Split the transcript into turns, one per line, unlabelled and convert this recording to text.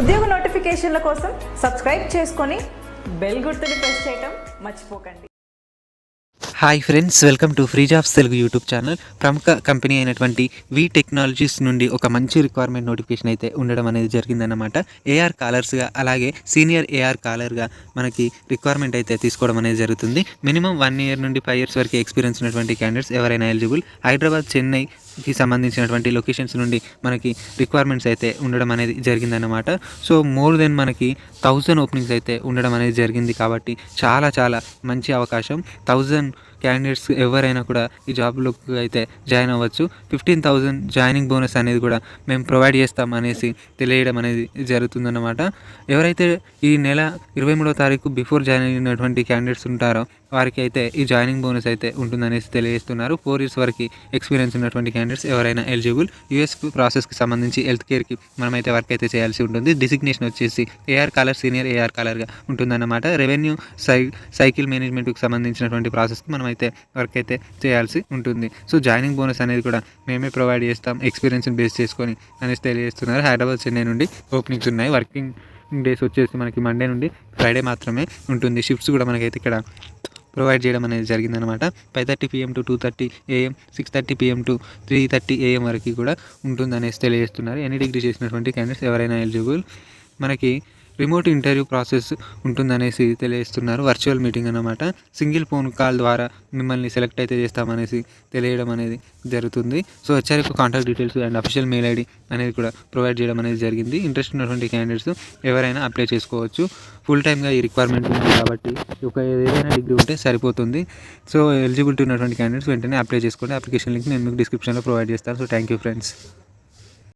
ఉద్యోగ నోటిఫికేషన్ల కోసం సబ్స్క్రైబ్ చేసుకొని బెల్ గుర్తుని ప్రెస్ చేయటం మర్చిపోకండి.
Hi friends welcome to free jobs Telugu YouTube channel ప్రముఖ కంపెనీ అయినటువంటి వి టెక్నాలజీస్ నుండి ఒక మంచి రిక్వైర్మెంట్ నోటిఫికేషన్ అయితే ఉండడం అనేది జరిగిందన్నమాట. ఏఆర్ కాలర్స్గా అలాగే సీనియర్ ఏఆర్ కాలర్గా మనకి రిక్వైర్మెంట్ అయితే తీసుకోవడం అనేది జరుగుతుంది. మినిమం వన్ ఇయర్ నుండి ఫైవ్ ఇయర్స్ వరకు ఎక్స్పీరియన్స్ ఉన్నటువంటి క్యాండిడేట్స్ ఎవరైనా ఎలిజిబుల్ హైదరాబాద్ చెన్నై కి సంబంధించినటువంటి లొకేషన్స్ నుండి మనకి రిక్వైర్మెంట్స్ అయితే ఉండడం అనేది జరిగిందన్నమాట. సో మోర్ దెన్ మనకి థౌజండ్ ఓపెనింగ్స్ అయితే ఉండడం అనేది జరిగింది కాబట్టి చాలా చాలా మంచి అవకాశం. థౌజండ్ క్యాండిడేట్స్ ఎవరైనా కూడా ఈ జాబ్లోకి అయితే జాయిన్ అవ్వచ్చు. ఫిఫ్టీన్ థౌజండ్ జాయినింగ్ బోనస్ అనేది కూడా మేము ప్రొవైడ్ చేస్తాం అనేసి తెలియడం అనేది జరుగుతుందన్నమాట. ఎవరైతే ఈ నెల ఇరవై మూడో తారీఖు బిఫోర్ జాయిన్ అయినటువంటి క్యాండిడేట్స్ ఉంటారో వారికి అయితే ఈ జాయినింగ్ బోనస్ అయితే ఉంటుందనేసి తెలియజేస్తున్నారు. ఫోర్ ఇయర్స్ వరకు ఎక్స్పీరియన్స్ ఉన్నటువంటి క్యాండిడేట్స్ ఎవరైనా ఎలిజిబుల్ యూఎస్ ప్రాసెస్కి సంబంధించి హెల్త్ కేర్కి మనమైతే వర్క్ అయితే చేయాల్సి ఉంటుంది. డిసిగ్నేషన్ వచ్చేసి ఏఆర్ కాలర్ సీనియర్ ఏఆర్ కాలర్గా ఉంటుందన్నమాట. రెవెన్యూ సై సైకిల్ మేనేజ్మెంట్కి సంబంధించినటువంటి ప్రాసెస్కి అయితే వర్క్ అయితే చేయాల్సి ఉంటుంది. సో జాయినింగ్ బోనస్ అనేది కూడా మేమే ప్రొవైడ్ చేస్తాం. ఎక్స్పీరియన్స్ని బేస్ చేసుకొని అనేసి తెలియజేస్తున్నారు. హైదరాబాద్ చెన్నై నుండి ఓపెనింగ్స్ ఉన్నాయి. వర్కింగ్ డేస్ వచ్చేసి మనకి మండే నుండి ఫ్రైడే మాత్రమే ఉంటుంది. షిఫ్ట్స్ కూడా మనకైతే ఇక్కడ ప్రొవైడ్ చేయడం అనేది జరిగిందనమాట five thirty PM to two thirty AM six thirty PM to three thirty AM వరకు కూడా ఉంటుందనేసి తెలియజేస్తున్నారు. ఎన్ని డిగ్రీ చేసినటువంటి క్యాండిడేట్స్ ఎవరైనా ఎలిజిబుల్? మనకి రిమోట్ ఇంటర్వ్యూ ప్రాసెస్ ఉంటుందనేసి తెలియజేస్తున్నారు. వర్చువల్ మీటింగ్ అనమాట సింగిల్ ఫోన్ కాల్ ద్వారా మిమ్మల్ని సెలెక్ట్ అయితే చేస్తామనేసి తెలియడం అనేది జరుగుతుంది. So హెచ్ఆర్కి contact details and official mail ID అనేది కూడా ప్రొవైడ్ చేయడం అనేది జరిగింది. ఇంట్రెస్ట్ ఉన్నటువంటి క్యాండిడేట్స్ ఎవరైనా అప్లై చేసుకోవచ్చు. ఫుల్ టైమ్గా ఈ రిక్వైర్మెంట్ ఉంది కాబట్టి ఒక ఏదైనా డిగ్రీ ఉంటే సరిపోతుంది. సో ఎలిజిబిలిటీ ఉన్నటువంటి క్యాండిడేట్స్ వెంటనే అప్లై చేసుకోండి. అప్లికేషన్ లింక్ నేను మీకు డిస్క్రిప్షన్లో ప్రొవైడ్ చేస్తాను. So thank you friends.